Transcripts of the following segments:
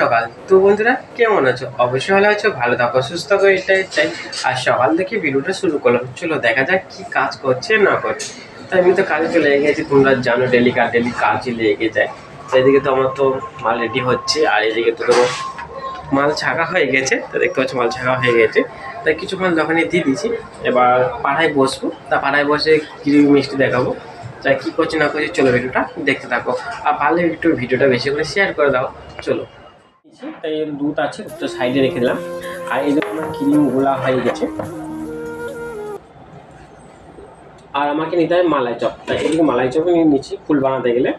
সকাল। তো বন্ধুরা, কেমন আছো? অবশ্যই ভালো আছো, ভালো থাকো, সুস্থ থাকো, এটাই চাই আর সকাল থেকে ভিডিওটা শুরু করলাম। চলো দেখা যাক কি কাজ করছে, না করছে। তাই আমি তো কাজে চলে গেছি, তোমরা জানো ডেলি কাজ ডেলি কাজই লেগে যায়। তো এদিকে তো আমার তো মাল রেডি হচ্ছে, আর এদিকে তো তোমার মাল ছাকা হয়ে গেছে, তো দেখতে পাচ্ছ মাল ছাকা হয়ে গেছে। তাই কিছু মাল দোকানে দিয়ে দিয়েছি, এবার পাড়ায় বসবো। তা পাড়ায় বসে কি মিষ্টি দেখাবো। তাই কী করছে, না করছে, চলো ভিডিওটা দেখতে থাকো। আর পারলে একটু ভিডিওটা বেশি করে শেয়ার করে দাও। চলো। দিয়েছি, তাই এর দুধ আছে দুধটা সাইডে রেখে দিলাম। আর এই দেখো আমার ক্রিম গোলা হয়ে গেছে। আর আমাকে নিতে হবে মালাই চপ। তাই এদিকে মালাই চপ নিয়ে নিচ্ছি ফুল বানাতে গেলে।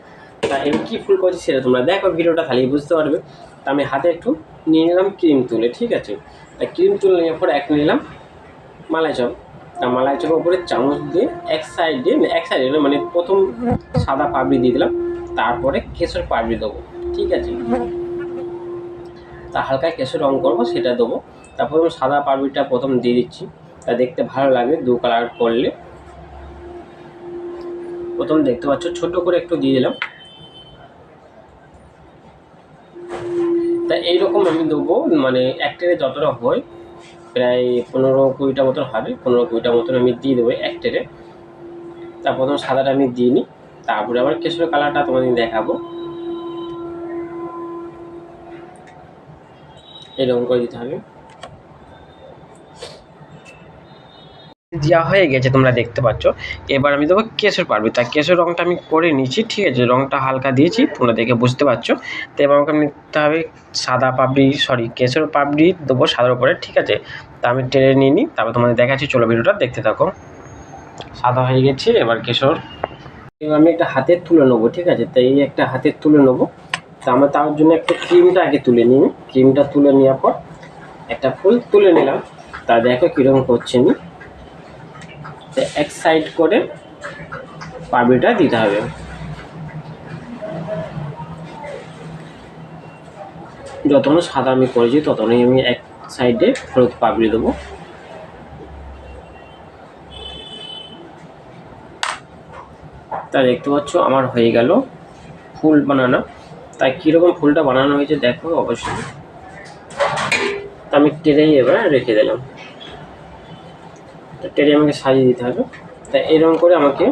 তা এবার কী ফুল করছি সেটা তোমরা দেখো ভিডিওটা তাহলেই বুঝতে পারবে। তা আমি হাতে একটু নিয়ে নিলাম ক্রিম তুলে ঠিক আছে? তা ক্রিম তুলে নেওয়ার পর এক নিলাম মালাই চপ। তা মালাই চপের উপরে চামচ দিয়ে এক সাইডে এক সাইডে মানে প্রথম সাদা পাপড়ি দিয়ে দিলাম। তারপরে কেশর পাপড়ি দেবো ঠিক আছে? হালকা কেশর রং করব, সেটা দেবো। তারপর আমি সাদা পাপড়িটা প্রথম দিয়ে দিচ্ছি। তা দেখতে ভালো লাগে দু কালার করলে। প্রথম দেখতে পাচ্ছ, ছোট করে একটু দিয়ে দিলাম। তা এইরকম আমি দেবো মানে এক ট্রেনে যতটা হয়, প্রায় পনেরো কুড়িটা মতন হবে, পনেরো কুড়িটা মতন আমি দিয়ে দেবো এক ট্রেনে তা প্রথম সাদাটা আমি দিয়ে নিই। তারপরে আবার কেশর কালারটা তোমাদের দেখাবো। এরকম করে দিতে হবে। দেওয়া হয়ে গেছে, তোমরা দেখতে পাচ্ছ। এবার আমি দেবো কেশর পারবি তা কেশর রঙটা আমি করে নিয়েছি, ঠিক আছে? রঙটা হালকা দিয়েছি, তোমরা দেখে বুঝতে পারছ। তো এবার আমাকে নিতে হবে সাদা পাপড়ি সরি কেশর পাপড়ি দেবো সাদার উপরে, ঠিক আছে? তা আমি টেনে নিয়ে নিই, তারপর তোমাদের দেখাচ্ছি। চলো ভিডিওটা দেখতে থাকো। সাদা হয়ে গেছে, এবার কেশর। এবার আমি একটা হাতের তুলে নেব, ঠিক আছে? তাই একটা হাতের তুলে নেব। তা আমার তার জন্য একটু ক্রিমটা আগে তুলে নিই। ক্রিমটা তুলে নেওয়ার পর একটা ফুল তুলে নিলাম। তা দেখো কীরকম করছে তো এক সাইড করে পাবড়িটা দিতে হবে। যতক্ষণ সাদা আমি করেছি ততক্ষণই আমি এক সাইডে হলুদ পাবড়ি দেবো। তা দেখতে পাচ্ছ আমার হয়ে গেল ফুল বানানো। তাই কীরকম ফুলটা বানানো হয়েছে দেখো, অবশ্যই। আমি টেরেই এবার রেখে দিলাম। তো টেরে আমাকে সাজিয়ে দিতে হবে। তা এরকম করে আমাকে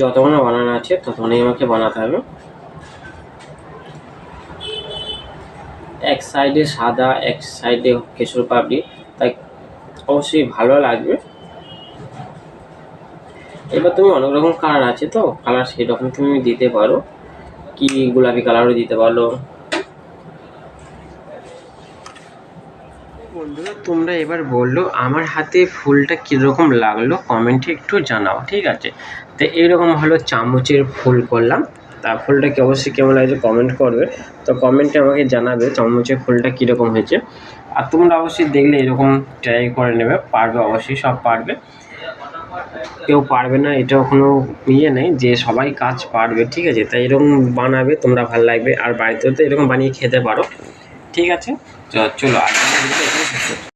যতক্ষণ বানানো আছে ততক্ষণই আমাকে বানাতে হবে। এক সাইডে সাদা, এক সাইডে কেশর পাপড়ি। তাই অবশ্যই ভালো লাগবে। এবার তুমি অনেক রকম কালার আছে তো, কালার সেই রকম তুমি দিতে পারো। কি গোলাপি কালারও দিতে পারল? বন্ধুরা, তোমরা এবার বলল আমার হাতে ফুলটা কীরকম লাগল? কমেন্টে একটু জানাও, ঠিক আছে? তো এইরকম হলো চামচের ফুল করলাম। তা ফুলটা কি অবশ্যই কেমন লাগছে কমেন্ট করবে। তো কমেন্টে আমাকে জানাবে চামচের ফুলটা কীরকম হয়েছে। আর তোমরা অবশ্যই দেখলে এরকম ট্রাই করে নেবে, পারবে, অবশ্যই সব পারবে। কেউ পারবে না, এটা কোনো ইয়ে নেই যে সবাই কাজ পারবে, ঠিক আছে? তাই এরকম বানাবে, তোমরা ভালো লাগবে। আর বাড়িতেও তো এরকম বানিয়ে খেতে পারো। ঠিক আছে? চলো আজকে